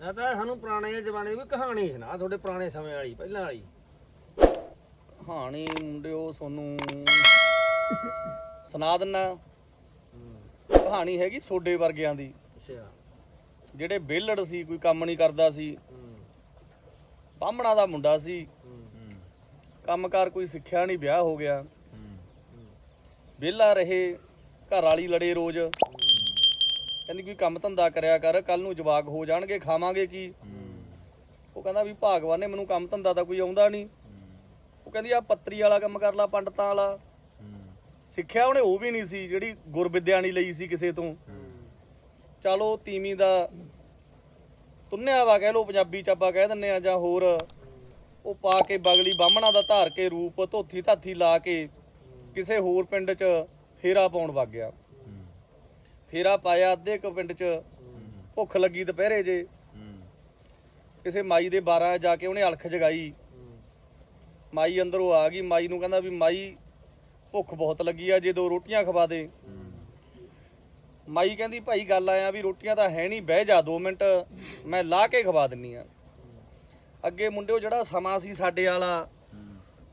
ਨਾ ਤਾਂ ਸਾਨੂੰ ਪੁਰਾਣੇ ਜ਼ਮਾਨੇ ਦੀ ਕੋਈ ਕਹਾਣੀ ਸੁਣਾ ਤੁਹਾਡੇ ਪੁਰਾਣੇ ਸਮੇਂ ਵਾਲੀ ਪਹਿਲਾਂ ਵਾਲੀ। ਕਹਾਣੀ ਮੁੰਡਿਓ ਤੁਹਾਨੂੰ ਸੁਣਾ ਦਿੰਨਾ। ਕਹਾਣੀ ਹੈਗੀ ਸੋਡੇ ਵਰਗਿਆਂ ਦੀ। ਅੱਛਾ। ਜਿਹੜੇ ਬੇਲੜ ਸੀ ਕੋਈ ਕੰਮ ਨਹੀਂ ਕਰਦਾ ਸੀ। ਬਾਹਮਣਾ ਦਾ ਮੁੰਡਾ ਸੀ। ਕੰਮਕਾਰ ਕੋਈ ਸਿੱਖਿਆ ਨਹੀਂ ਵਿਆਹ ਹੋ ਗਿਆ। ਵਿਹਲਾ ਰਹੇ ਘਰ ਵਾਲੀ ਲੜੇ ਰੋਜ਼। ਕਹਿੰਦੀ ਕੋਈ ਕੰਮ ਧੰਦਾ ਕਰਿਆ ਕਰ ਕੱਲ ਨੂੰ ਜਵਾਕ ਹੋ ਜਾਣਗੇ ਖਾਵਾਂਗੇ ਕੀ? ਉਹ ਕਹਿੰਦਾ ਵੀ ਭਾਗਵਾਨ ਨੇ ਮੈਨੂੰ ਕੰਮ ਧੰਦਾ ਤਾਂ ਕੋਈ ਆਉਂਦਾ ਨਹੀਂ। ਉਹ ਕਹਿੰਦੀ ਆ ਪੱਤਰੀ ਵਾਲਾ ਕੰਮ ਕਰ ਲਾ ਪੰਡਤਾਂ ਵਾਲਾ। ਸਿੱਖਿਆ ਉਹਨੇ ਉਹ ਵੀ ਨਹੀਂ ਸੀ ਜਿਹੜੀ ਗੁਰਵਿਦਿਆ ਨਹੀਂ ਲਈ ਸੀ ਕਿਸੇ ਤੋਂ। ਚਲੋ ਤੀਵੀਂ ਦਾ ਤੁੰਨਿਆ ਵਾ ਕਹਿ ਲੋ ਪੰਜਾਬੀ ਚ ਆਪਾਂ ਕਹਿ ਦਿੰਨੇ ਆ ਜਾਂ ਹੋਰ। ਉਹ ਪਾ ਕੇ ਬਗਲੀ ਬਾਹਮਣਾ ਦਾ ਧਾਰ ਕੇ ਰੂਪ ਧੋਥੀ ਧਾਥੀ ਲਾ ਕੇ ਕਿਸੇ ਹੋਰ ਪਿੰਡ 'ਚ ਫੇਰਾ ਪਾਉਣ ਵਗ ਗਿਆ। ਫੇਰਾ ਪਾਇਆ ਅੱਧੇ ਕੁ ਪਿੰਡ 'ਚ। ਭੁੱਖ ਲੱਗੀ ਦੁਪਹਿਰੇ ਜੇ। ਕਿਸੇ ਮਾਈ ਦੇ 12 ਜਾ ਕੇ ਉਹਨੇ ਅਲਖ ਜਗਾਈ। ਮਾਈ ਅੰਦਰੋਂ ਆ ਗਈ। ਮਾਈ ਨੂੰ ਕਹਿੰਦਾ ਵੀ ਮਾਈ ਭੁੱਖ ਬਹੁਤ ਲੱਗੀ ਆ ਜੇ ਦੋ ਰੋਟੀਆਂ ਖਵਾ ਦੇ। ਮਾਈ ਕਹਿੰਦੀ ਭਾਈ ਗੱਲ ਆਇਆ ਵੀ ਰੋਟੀਆਂ ਤਾਂ ਹੈ ਨਹੀਂ ਬਹਿ ਜਾ 2 ਮਿੰਟ ਮੈਂ ਲਾ ਕੇ ਖਵਾ ਦਿੰਨੀ ਆ। ਅੱਗੇ ਮੁੰਡਿਓ ਜਿਹੜਾ ਸਮਾਂ ਸੀ ਸਾਡੇ ਵਾਲਾ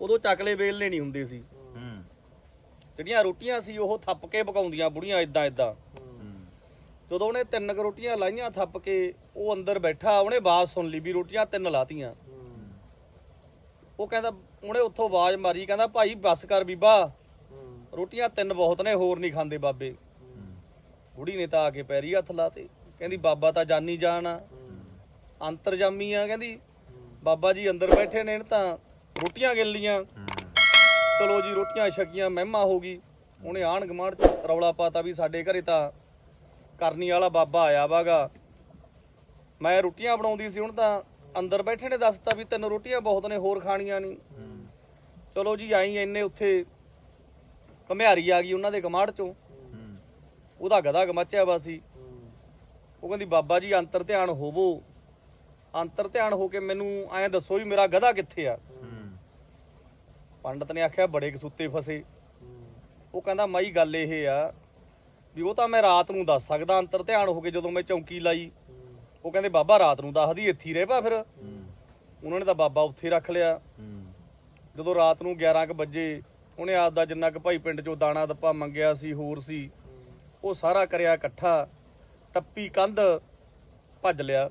ਉਦੋਂ ਚੱਕਲੇ ਵੇਲਨੇ ਨਹੀਂ ਹੁੰਦੇ ਸੀ। ਜਿਹੜੀਆਂ ਰੋਟੀਆਂ ਸੀ ਉਹ ਥੱਪ ਕੇ ਪਕਾਉਂਦੀਆਂ ਬੁੜੀਆਂ ਇਦਾਂ ਇਦਾਂ ਜਦੋਂ ਉਹਨੇ ਤਿੰਨ ਕੁ ਰੋਟੀਆਂ ਲਾਈਆਂ ਥੱਪ ਕੇ ਉਹ ਅੰਦਰ ਬੈਠਾ ਉਹਨੇ ਆਵਾਜ਼ ਸੁਣ ਲਈ ਵੀ ਰੋਟੀਆਂ ਤਿੰਨ ਲਾਤੀਆਂ। ਉਹ ਕਹਿੰਦਾ ਉਹਨੇ ਉੱਥੋਂ ਆਵਾਜ਼ ਮਾਰੀ ਕਹਿੰਦਾ ਭਾਈ ਬੱਸ ਕਰ ਬੀਬਾ। ਰੋਟੀਆਂ ਤਿੰਨ ਬਹੁਤ ਨੇ ਹੋਰ ਨਹੀਂ ਖਾਂਦੇ ਬਾਬੇ। ਬੁੜੀ ਨੇ ਤਾਂ ਆ ਕੇ ਪੈਰੀ ਹੱਥ ਲਾਤੇ। ਕਹਿੰਦੀ ਬਾਬਾ ਤਾਂ ਜਾਨੀ ਜਾਨ ਆ। ਅੰਤਰਜਾਮੀ ਆ ਕਹਿੰਦੀ। ਬਾਬਾ ਜੀ ਅੰਦਰ ਬੈਠੇ ਨੇ ਤਾਂ ਰੋਟੀਆਂ ਗਿਣ ਲੀਆਂ ਚਲੋ ਜੀ ਰੋਟੀਆਂ ਛਕੀਆਂ ਮਹਿਮਾ ਹੋ ਗਈ। ਉਹਨੇ ਆਣ ਗਮਾੜ ਚ ਰੌਲਾ ਪਾਤਾ ਵੀ ਸਾਡੇ ਘਰੇ ਤਾਂ ਕਰਨੀ ਵਾਲਾ ਬਾਬਾ ਆਇਆ ਵਾਗਾ। ਮੈਂ ਰੋਟੀਆਂ ਬਣਾਉਂਦੀ ਸੀ, ਹੁਣ ਤਾਂ ਅੰਦਰ ਬੈਠੇ ਨੇ ਦੱਸਤਾ ਵੀ ਤਿੰਨ ਰੋਟੀਆਂ ਬਹੁਤ ਨੇ, ਹੋਰ ਖਾਣੀਆਂ ਨਹੀਂ ਚਲੋ ਜੀ, ਆਈ ਇੰਨੇ ਉੱਥੇ, ਘਮਿਆਰੀ ਆ ਗਈ ਉਹਨਾਂ ਦੇ ਗਮਾੜ ਚੋਂ। ਉਹਦਾ ਗਧਾ ਗਮਚਿਆ ਵਾ ਸੀ। ਉਹ ਕਹਿੰਦੀ, ਬਾਬਾ ਜੀ, ਅੰਤਰ ਧਿਆਨ ਹੋਵੋ। ਅੰਤਰ ਧਿਆਨ ਹੋ ਕੇ ਮੈਨੂੰ ਐਂ ਦੱਸੋ ਵੀ ਮੇਰਾ ਗਧਾ ਕਿੱਥੇ ਆ? ਪੰਡਤ ਨੇ ਆਖਿਆ, ਬੜੇ ਕਸੂਤੇ ਫਸੇ। ਉਹ ਕਹਿੰਦਾ, ਮਾਈ, ਗੱਲ ਇਹ ਆ ਵੀ ਉਹ ਤਾਂ ਮੈਂ ਰਾਤ ਨੂੰ ਦੱਸ ਸਕਦਾ ਅੰਤਰ ਧਿਆਨ ਹੋ ਕੇ ਜਦੋਂ ਮੈਂ ਚੌਂਕੀ ਲਾਈ। ਉਹ ਕਹਿੰਦੇ ਬਾਬਾ ਰਾਤ ਨੂੰ ਦੱਸਦੀ ਇੱਥੇ ਹੀ ਰਹਿ ਪਾ ਫਿਰ। ਉਹਨਾਂ ਨੇ ਤਾਂ ਬਾਬਾ ਉੱਥੇ ਰੱਖ ਲਿਆ। ਜਦੋਂ ਰਾਤ ਨੂੰ 11 ਕੁ ਵਜੇ ਉਹਨੇ ਆਪ ਦਾ ਜਿੰਨਾ ਕੁ ਭਾਈ ਪਿੰਡ ਚੋਂ ਦਾਣਾ ਦੱਪਾ ਮੰਗਿਆ ਸੀ ਹੋਰ ਸੀ ਉਹ ਸਾਰਾ ਕਰਿਆ ਇਕੱਠਾ ਟੱਪੀ ਕੰਧ ਭੱਜ ਲਿਆ।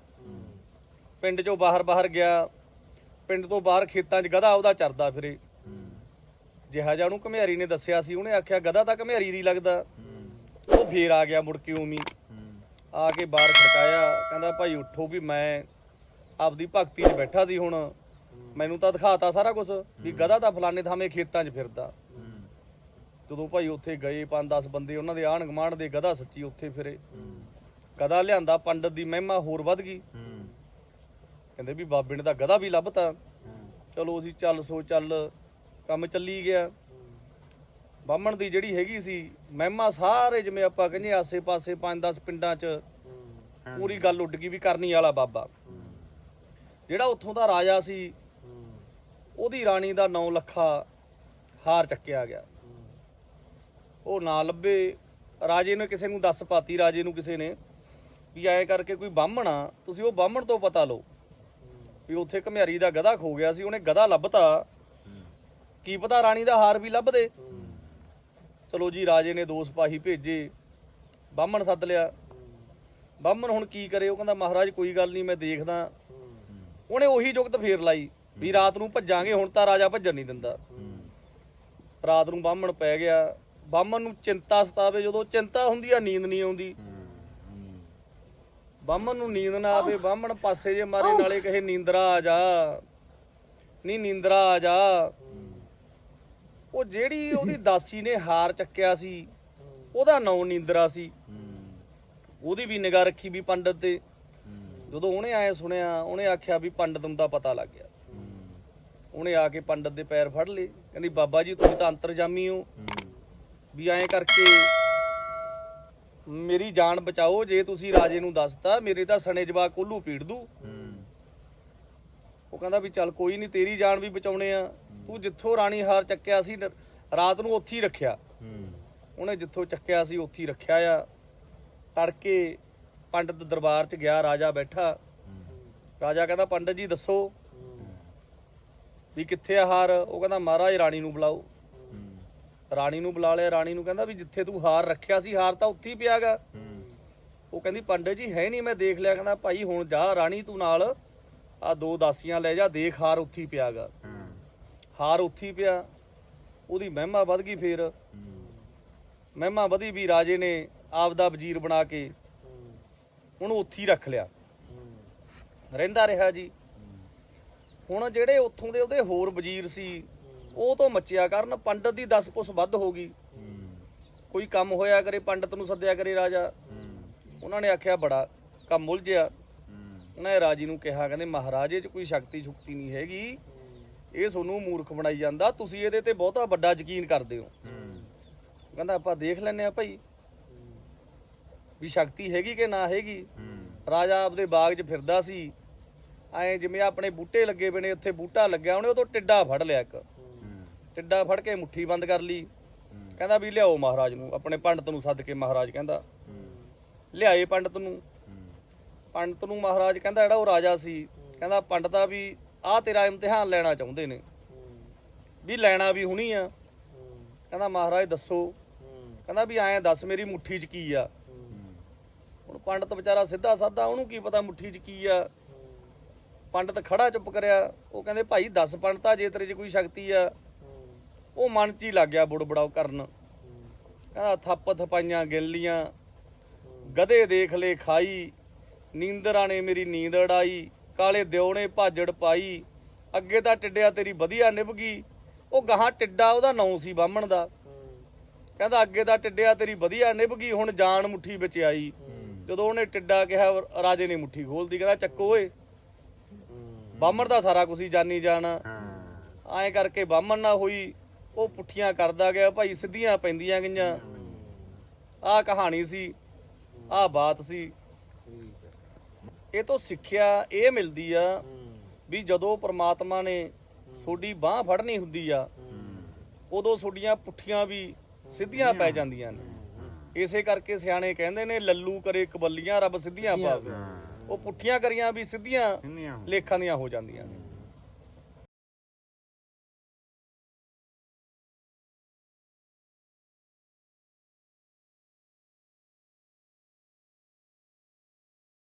ਪਿੰਡ ਚੋਂ ਬਾਹਰ ਬਾਹਰ ਗਿਆ। ਪਿੰਡ ਤੋਂ ਬਾਹਰ ਖੇਤਾਂ 'ਚ ਗਧਾ ਉਹਦਾ ਚਰਦਾ ਫਿਰੇ। ਜਿਹਾ ਜਿਹਾ ਉਹਨੂੰ ਘਮਿਆਰੀ ਨੇ ਦੱਸਿਆ ਸੀ ਉਹਨੇ ਆਖਿਆ ਗਧਾ ਤਾਂ ਘਮਿਆਰੀ ਦੀ ਲੱਗਦਾ। ਉਹ ਫੇਰ ਆ ਗਿਆ ਮੁੜ ਕੇ ਉਮੀ ਆ ਕੇ ਬਾਹਰ ਖੜਕਾਇਆ ਕਹਿੰਦਾ ਭਾਈ ਉੱਠੋ ਵੀ ਮੈਂ ਆਪਦੀ ਭਗਤੀ 'ਚ ਬੈਠਾ ਸੀ ਹੁਣ। ਮੈਨੂੰ ਤਾਂ ਦਿਖਾਤਾ ਸਾਰਾ ਕੁਝ ਵੀ ਗਧਾ ਤਾਂ ਫਲਾਣੇ ਥਾਵੇਂ ਖੇਤਾਂ 'ਚ ਫਿਰਦਾ। ਜਦੋਂ ਭਾਈ ਉੱਥੇ ਗਏ 5-10 ਬੰਦੇ ਉਹਨਾਂ ਦੇ ਆਣ ਗਮਾਂਡ ਦੇ ਗਧਾ ਸੱਚੀ ਉੱਥੇ ਫਿਰੇ। ਗਧਾ ਲਿਆਂਦਾ ਪੰਡਤ ਦੀ ਮਹਿਮਾ ਹੋਰ ਵੱਧ ਗਈ। ਕਹਿੰਦੇ ਵੀ ਬਾਬੇ ਨੇ ਤਾਂ ਗਧਾ ਵੀ ਲੱਭਤਾ। ਚਲੋ ਅਸੀਂ ਚੱਲ ਸੋ ਚੱਲ ਕੰਮ ਚੱਲੀ ਗਿਆ। ਬਾਹਮਣ ਦੀ ਜਿਹੜੀ ਹੈਗੀ ਸੀ ਮਹਿਮਾ ਸਾਰੇ ਜਿਵੇਂ ਆਪਾਂ ਕਹਿੰਦੇ ਆਸੇ-ਪਾਸੇ 5-10 ਪਿੰਡਾਂ 'ਚ ਪੂਰੀ ਗੱਲ ਉੱਡ ਗਈ ਵੀ ਕਰਨੀ ਵਾਲਾ ਬਾਬਾ। ਜਿਹੜਾ ਉੱਥੋਂ ਦਾ ਰਾਜਾ ਸੀ ਉਹਦੀ ਰਾਣੀ ਦਾ 9 ਲੱਖਾ ਹਾਰ ਚੱਕਿਆ ਗਿਆ। ਉਹ ਨਾ ਲੱਭੇ। ਰਾਜੇ ਨੇ ਕਿਸੇ ਨੂੰ ਦੱਸ ਪਾਤੀ ਰਾਜੇ ਨੂੰ ਕਿਸੇ ਨੇ ਵੀ ਐ ਕਰਕੇ ਕੋਈ ਬਾਹਮਣ ਆ ਤੁਸੀਂ ਉਹ ਬਾਹਮਣ ਤੋਂ ਪਤਾ ਲਓ ਵੀ ਉੱਥੇ ਘਮਿਆਰੀ ਦਾ ਗਧਾ ਖੋ ਗਿਆ ਸੀ ਉਹਨੇ ਗਧਾ ਲੱਭਤਾ। ਕੀ ਪਤਾ ਰਾਣੀ ਦਾ ਹਾਰ ਵੀ ਲੱਭਦੇ ਚਲੋ ਜੀ ਰਾਜੇ ਨੇ ਦੋ ਸਿਪਾਹੀ ਭੇਜੇ। ਬਾਹਮਣ ਸੱਦ ਲਿਆ। ਬਾਹਮਣ ਹੁਣ ਕੀ ਕਰੇ? ਉਹ ਕਹਿੰਦਾ ਮਹਾਰਾਜ ਕੋਈ ਗੱਲ ਨਹੀਂ ਮੈਂ ਦੇਖਦਾ। ਉਹਨੇ ਉਹੀ ਜੁਗਤ ਫੇਰ ਲਾਈ ਵੀ ਰਾਤ ਨੂੰ ਭੱਜਾਂਗੇ ਹੁਣ ਤਾਂ ਰਾਜਾ ਭੱਜਣ ਨਹੀਂ ਦਿੰਦਾ। ਰਾਤ ਨੂੰ ਬਾਹਮਣ ਪੈ ਗਿਆ। ਬਾਹਮਣ ਨੂੰ ਚਿੰਤਾ ਸਤਾਵੇ ਜਦੋਂ ਚਿੰਤਾ ਹੁੰਦੀ ਆ ਨੀਂਦ ਨਹੀਂ ਆਉਂਦੀ। ਬਾਹਮਣ ਨੂੰ ਨੀਂਦ ਨਾ ਆਵੇ ਬਾਹਮਣ ਪਾਸੇ ਜੇ ਮਾਰੇ ਨਾਲੇ ਕਹੇ ਨੀਂਦਰਾ ਆ ਜਾ। ਨਹੀਂ ਨੀਂਦਰਾ ਆ ਜਾ। ਉਹ ਜਿਹੜੀ ਉਹਦੀ ਦਾਸੀ ਨੇ ਹਾਰ ਚੱਕਿਆ ਸੀ ਉਹਦਾ ਨਾਂ ਨੀਂਦਰਾ ਸੀ। ਉਹਦੀ ਵੀ ਨਿਗਾਹ ਰੱਖੀ ਵੀ ਪੰਡਤ ਤੇ। ਜਦੋਂ ਉਹਨੇ ਆਏ ਸੁਣਿਆ ਉਹਨੇ ਆਖਿਆ ਵੀ ਪੰਡਤ ਨੂੰ ਤਾਂ ਪਤਾ ਲੱਗ ਗਿਆ। ਉਹਨੇ ਆ ਕੇ ਪੰਡਤ ਦੇ ਪੈਰ ਫੜ ਲਏ। ਕਹਿੰਦੀ ਬਾਬਾ ਜੀ ਤੁਸੀਂ ਤਾਂ ਅੰਤਰਜਾਮੀ ਹੋ। ਵੀ ਐਂ ਕਰਕੇ ਮੇਰੀ ਜਾਨ ਬਚਾਓ ਜੇ ਤੁਸੀਂ ਰਾਜੇ ਨੂੰ ਦੱਸਤਾ ਮੇਰੇ ਤਾਂ ਸਣੇ ਜਵਾ ਕੋਲੂ ਪੀੜ ਦੂ। ਉਹ ਕਹਿੰਦਾ ਵੀ ਚੱਲ ਕੋਈ ਨਹੀਂ ਤੇਰੀ ਜਾਨ ਵੀ ਬਚਾਉਣੇ ਆ। ਤੂੰ ਜਿੱਥੋਂ ਰਾਣੀ ਹਾਰ ਚੱਕਿਆ ਸੀ ਨ- ਰਾਤ ਨੂੰ ਉੱਥੇ ਹੀ ਰੱਖਿਆ। ਉਹਨੇ ਜਿੱਥੋਂ ਚੱਕਿਆ ਸੀ ਉੱਥੇ ਹੀ ਰੱਖਿਆ ਆ। ਤੜਕੇ ਪੰਡਤ ਦਰਬਾਰ 'ਚ ਗਿਆ ਰਾਜਾ ਬੈਠਾ। ਰਾਜਾ ਕਹਿੰਦਾ ਪੰਡਤ ਜੀ ਦੱਸੋ ਵੀ ਕਿੱਥੇ ਆ ਹਾਰ? ਉਹ ਕਹਿੰਦਾ ਮਹਾਰਾਜ ਰਾਣੀ ਨੂੰ ਬੁਲਾਓ। ਰਾਣੀ ਨੂੰ ਬੁਲਾ ਲਿਆ। ਰਾਣੀ ਨੂੰ ਕਹਿੰਦਾ ਵੀ ਜਿੱਥੇ ਤੂੰ ਹਾਰ ਰੱਖਿਆ ਸੀ ਹਾਰ ਤਾਂ ਉੱਥੇ ਹੀ ਪਿਆਗਾ। ਉਹ ਕਹਿੰਦੀ ਪੰਡਤ ਜੀ ਹੈ ਨਹੀਂ ਮੈਂ ਦੇਖ ਲਿਆ। ਕਹਿੰਦਾ ਭਾਈ ਹੁਣ ਜਾ ਰਾਣੀ ਤੂੰ ਨਾਲ। ਆ ਦੋ ਦਾਸੀਆਂ ਲੈ ਜਾ ਦੇਖ ਹਾਰ ਉੱਥੇ ਹੀ ਪਿਆਗਾ। ਹਾਰ ਉੱਥੇ ਪਿਆ ਉਹਦੀ ਮਹਿਮਾ ਵੱਧ ਗਈ ਫੇਰ। ਮਹਿਮਾ ਵਧੀ ਵੀ ਰਾਜੇ ਨੇ ਆਪਦਾ ਵਜ਼ੀਰ ਬਣਾ ਕੇ ਉਹਨੂੰ ਉੱਥੇ ਰੱਖ ਲਿਆ। ਰਹਿੰਦਾ ਰਿਹਾ ਜੀ। ਹੁਣ ਜਿਹੜੇ ਉੱਥੋਂ ਦੇ ਉਹਦੇ ਹੋਰ ਵਜ਼ੀਰ ਸੀ ਉਹ ਤੋਂ ਮੱਚਿਆ ਕਰਨ ਪੰਡਤ ਦੀ 10 ਪੁਸ ਵੱਧ ਹੋ ਗਈ। ਕੋਈ ਕੰਮ ਹੋਇਆ ਕਰੇ ਪੰਡਤ ਨੂੰ ਸੱਦਿਆ ਕਰੇ ਰਾਜਾ। ਉਹਨਾਂ ਨੇ ਆਖਿਆ ਬੜਾ ਕੰਮ ਉਲਝਿਆ। ਉਹਨਾਂ ਨੇ ਰਾਜੀ ਨੂੰ ਕਿਹਾ ਕਹਿੰਦੇ ਮਹਾਰਾਜੇ 'ਚ ਕੋਈ ਸ਼ਕਤੀ ਸ਼ੁਕਤੀ ਨਹੀਂ ਹੈਗੀ। ਇਹ ਤੁਹਾਨੂੰ ਮੂਰਖ ਬਣਾਈ ਜਾਂਦਾ, ਤੁਸੀਂ ਇਹਦੇ ਤੇ ਬਹੁਤਾ ਵੱਡਾ ਯਕੀਨ ਕਰਦੇ ਹੋ। ਕਹਿੰਦਾ ਆਪਾਂ ਦੇਖ ਲੈਨੇ ਆ ਭਾਈ, ਵੀ ਸ਼ਕਤੀ ਹੈਗੀ ਕਿ ਨਾ ਹੈਗੀ? ਰਾਜਾ ਆਪਦੇ ਬਾਗ 'ਚ ਫਿਰਦਾ ਸੀ, ਐ ਜਿਵੇਂ ਆਪਣੇ ਬੂਟੇ ਲੱਗੇ ਪਏ ਉੱਥੇ ਬੂਟਾ ਲੱਗਿਆ ਉਹਨੇ, ਉਹ ਤੋਂ ਟਿੱਡਾ ਫੜ ਲਿਆ ਇੱਕ। ਟਿੱਡਾ ਫੜ ਕੇ ਮੁੱਠੀ ਬੰਦ ਕਰ ਲਈ। ਕਹਿੰਦਾ ਵੀ ਲਿਆਓ ਮਹਾਰਾਜ ਨੂੰ, ਆਪਣੇ ਪੰਡਤ ਨੂੰ ਸੱਦ ਕੇ ਮਹਾਰਾਜ ਕਹਿੰਦਾ। ਲਿਆਏ ਪੰਡਤ ਨੂੰ। ਪੰਡਤ ਨੂੰ ਮਹਾਰਾਜ ਕਹਿੰਦਾ ਜਿਹੜਾ ਉਹ ਰਾਜਾ ਸੀ, ਕਹਿੰਦਾ ਪੰਡਤਾ ਵੀ ਆਹ ਤੇਰਾ ਇਮਤਿਹਾਨ ਲੈਣਾ ਚਾਹੁੰਦੇ ਨੇ। ਵੀ ਲੈਣਾ ਵੀ ਹੁਣੀ ਆ। ਕਹਿੰਦਾ ਮਹਾਰਾਜ ਦੱਸੋ। ਕਹਿੰਦਾ ਵੀ ਐਂ ਦੱਸ ਮੇਰੀ ਮੁੱਠੀ 'ਚ ਕੀ ਆ? ਹੁਣ ਪੰਡਤ ਵਿਚਾਰਾ ਸਿੱਧਾ ਸਾਦਾ ਉਹਨੂੰ ਕੀ ਪਤਾ ਮੁੱਠੀ 'ਚ ਕੀ ਆ? ਪੰਡਤ ਖੜਾ ਚੁੱਪ ਕਰਿਆ। ਉਹ ਕਹਿੰਦੇ, ਭਾਈ ਦੱਸ ਪੰਡਤਾ ਜੇ ਤੇਰੇ 'ਚ ਕੋਈ ਸ਼ਕਤੀ ਆ? ਉਹ ਮਨ 'ਚ ਹੀ ਲੱਗ ਗਿਆ ਬੁੜਬੜਾਓ ਕਰਨ। ਕਹਿੰਦਾ, ਥੱਪ ਥਪਾਈਆਂ ਗਿੱਲੀਆਂ, ਗਧੇ ਦੇਖ ਲੈ ਖਾਈ, ਨੀਂਦਰਾਂ ਨੇ ਮੇਰੀ ਨੀਂਦ ਅੜਾਈ ਕਾਲੇ ਦਿਓ ਨੇ ਭਾਜੜ ਪਾਈ, ਅੱਗੇ ਤਾਂ ਟਿੱਡਿਆ ਤੇਰੀ ਵਧੀਆ ਨਿਭ ਗਈ। ਉਹ ਗਾਹਾਂ ਟਿੱਡਾ ਉਹਦਾ ਨਾਂ ਸੀ ਬਾਹਮਣ ਦਾ। ਕਹਿੰਦਾ ਅੱਗੇ ਤਾਂ ਟਿੱਡਿਆ ਤੇਰੀ ਵਧੀਆ ਨਿਭ ਗਈ, ਹੁਣ ਜਾਨ ਮੁੱਠੀ ਵਿੱਚ ਆਈ। ਜਦੋਂ ਉਹਨੇ ਟਿੱਡਾ ਕਿਹਾ, ਰਾਜੇ ਨੇ ਮੁੱਠੀ ਖੋਲਦੀ, ਕਹਿੰਦਾ ਚੱਕੋ ਓਏ। ਬਾਹਮਣ ਦਾ ਸਾਰਾ ਕੁਝ ਹੀ ਜਾਣੀ ਜਾਣਾ। ਐਂ ਕਰਕੇ ਬਾਹਮਣ ਨਾ ਹੋਈ, ਉਹ ਪੁੱਠੀਆਂ ਕਰਦਾ ਗਿਆ, ਭਾਈ ਸਿੱਧੀਆਂ ਪੈਂਦੀਆਂ ਗਈਆਂ। ਆਹ ਕਹਾਣੀ ਸੀ, ਆਹ ਬਾਤ ਸੀ। ਇਹ ਤੋਂ ਸਿੱਖਿਆ ਇਹ ਮਿਲਦੀ ਆ ਵੀ ਜਦੋਂ ਪ੍ਰਮਾਤਮਾ ਨੇ ਤੁਹਾਡੀ ਬਾਹ ਫੜਨੀ ਹੁੰਦੀ ਆ ਉਦੋਂ ਤੁਹਾਡੀਆਂ ਪੁੱਠੀਆਂ ਵੀ ਸਿੱਧੀਆਂ ਪੈ ਜਾਂਦੀਆਂ ਨੇ। ਇਸੇ ਕਰਕੇ ਸਿਆਣੇ ਕਹਿੰਦੇ ਨੇ ਲੱਲੂ ਕਰੇ ਕਬੱਲੀਆਂ ਰੱਬ ਸਿੱਧੀਆਂ ਪਾਵੇ। ਉਹ ਪੁੱਠੀਆਂ ਕਰੀਆਂ ਵੀ ਸਿੱਧੀਆਂ ਲੇਖਾਂ ਦੀਆਂ ਹੋ ਜਾਂਦੀਆਂ ਨੇ।